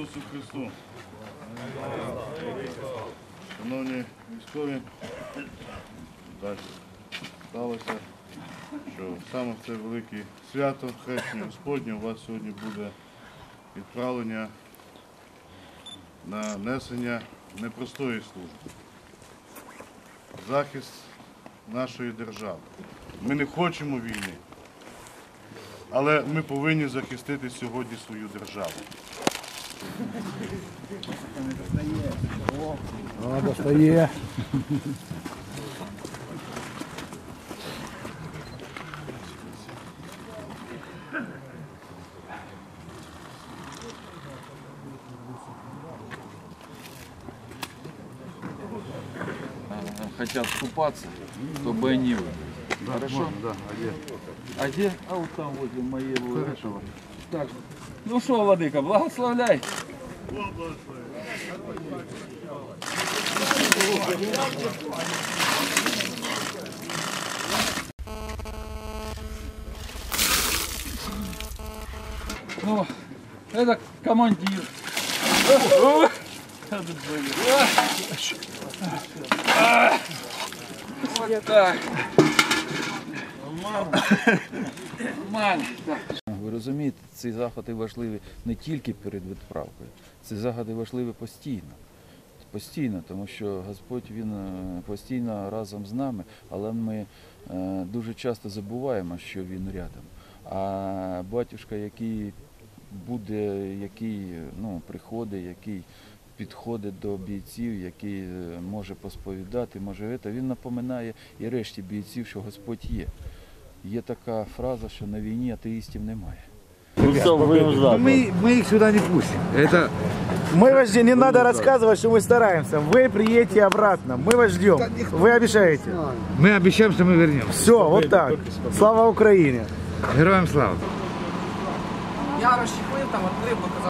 Ісусу Христу. Шановні військові, далі сталося, що саме це велике свято Хрещення Господнє у вас сьогодні буде відправлення на несення непростої служби. Захист нашої держави. Ми не хочемо війни, але ми повинні захистити сьогодні свою державу. О, достає. хотят купаться, то бы они вы. Хорошо? Да, а де? А где? А вот там возле моего этого. Так. Ну что, Владыка, благословляй. Ну, это командир. Вот так. Нормально. Так. Розумієте, ці заходи важливі не тільки перед відправкою, ці заходи важливі постійно. Постійно, тому що Господь Він е, постійно разом з нами, але ми е, дуже часто забуваємо, що Він рядом. А батюшка, який буде, який ну, приходить, який підходить до бійців, який е, може посповідати, може це, він напоминає і решті бійців, що Господь є. Є така фраза, що на війні атеїстів немає. Мы, мы их сюда не пустим. Это Мы вас ждем, не надо рассказывать, что мы стараемся. Вы приедете обратно, мы вас ждем. Вы обещаете? мы обещаем, что мы вернемся. Все, вот так. Слава Украине! Героям слава. Я розчехлив там, відкрив, показав.